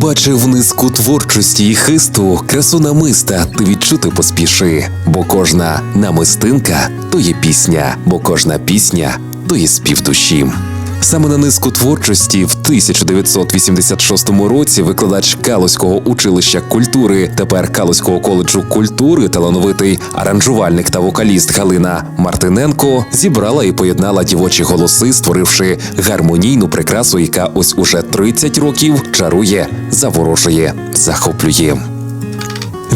Побачив низку творчості і хисту, красу намиста ти відчути поспіши, бо кожна намистинка то є пісня, бо кожна пісня то є спів душі. Саме на низку творчості в 1986 році викладач Калузького училища культури, тепер Калузького коледжу культури, талановитий аранжувальник та вокаліст Галина Мартиненко зібрала і поєднала дівочі голоси, створивши гармонійну прикрасу, яка ось уже 30 років чарує, заворожує, захоплює.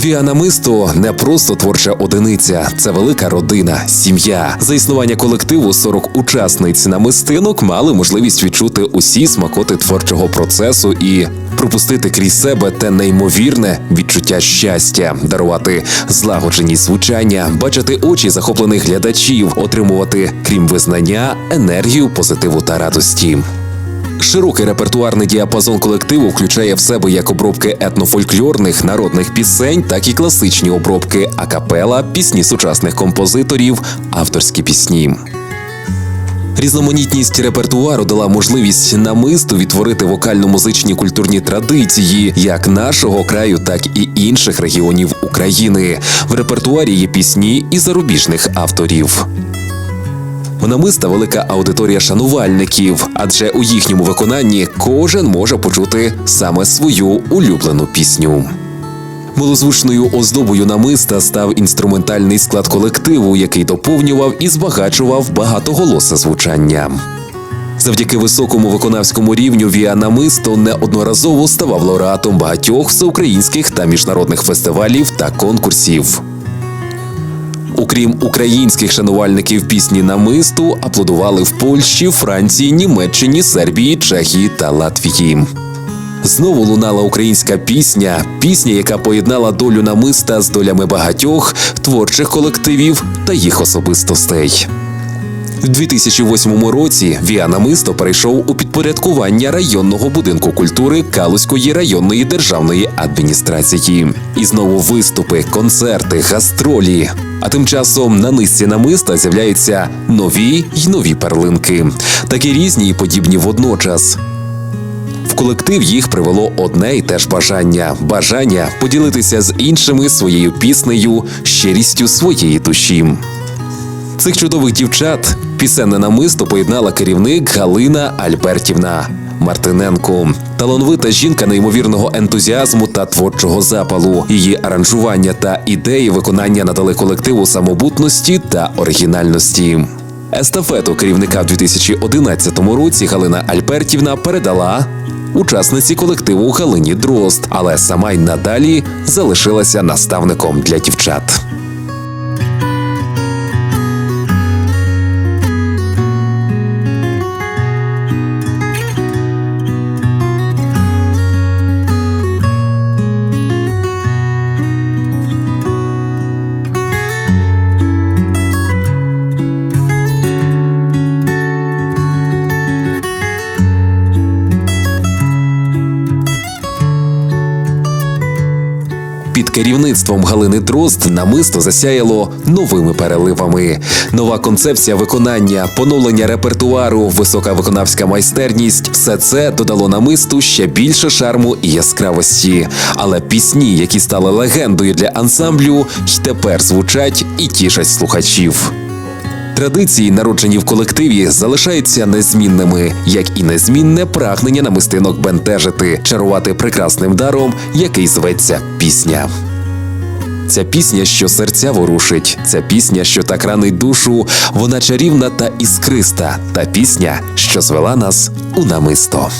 Віанамисто не просто творча одиниця, це велика родина, сім'я. За існування колективу 40 учасниць намистинок мали можливість відчути усі смакоти творчого процесу і пропустити крізь себе те неймовірне відчуття щастя, дарувати злагоджені звучання, бачити очі захоплених глядачів, отримувати, крім визнання, енергію, позитиву та радості. Широкий репертуарний діапазон колективу включає в себе як обробки етнофольклорних народних пісень, так і класичні обробки акапела, пісні сучасних композиторів, авторські пісні. Різноманітність репертуару дала можливість намисту відтворити вокально-музичні культурні традиції як нашого краю, так і інших регіонів України. В репертуарі є пісні і зарубіжних авторів. У велика аудиторія шанувальників, адже у їхньому виконанні кожен може почути саме свою улюблену пісню. Милозвучною оздобою намиста став інструментальний склад колективу, який доповнював і збагачував багатоголосе звучання. Завдяки високому виконавському рівню Віа Намисто неодноразово ставав лауреатом багатьох всеукраїнських та міжнародних фестивалів та конкурсів. Окрім українських шанувальників пісні намисту, аплодували в Польщі, Франції, Німеччині, Сербії, Чехії та Латвії. Знову лунала українська пісня, пісня, яка поєднала долю намиста з долями багатьох творчих колективів та їх особистостей. У 2008 році Віа Намисто перейшов у підпорядкування районного будинку культури Калузької районної державної адміністрації. І знову виступи, концерти, гастролі. А тим часом на низці намиста з'являються нові й нові перлинки, такі різні і подібні водночас. В колектив їх привело одне й те ж бажання бажання поділитися з іншими своєю піснею, щирістю своєї душі. Цих чудових дівчат пісенне намисто поєднала керівник Галина Альбертівна Мартиненко. Талановита жінка неймовірного ентузіазму та творчого запалу. Її аранжування та ідеї виконання надали колективу самобутності та оригінальності. Естафету керівника в 2011 році Галина Альбертівна передала учасниці колективу Галині Дрозд, але сама й надалі залишилася наставником для дівчат. Під керівництвом Галини Дрозд намисто засяяло новими переливами. Нова концепція виконання, поновлення репертуару, висока виконавська майстерність все це додало намисту ще більше шарму і яскравості. Але пісні, які стали легендою для ансамблю, й тепер звучать і тішать слухачів. Традиції, народжені в колективі, залишаються незмінними, як і незмінне прагнення намистинок бентежити, чарувати прекрасним даром, який зветься пісня. Ця пісня, що серця ворушить, ця пісня, що так ранить душу, вона чарівна та іскриста, та пісня, що звела нас у намисто.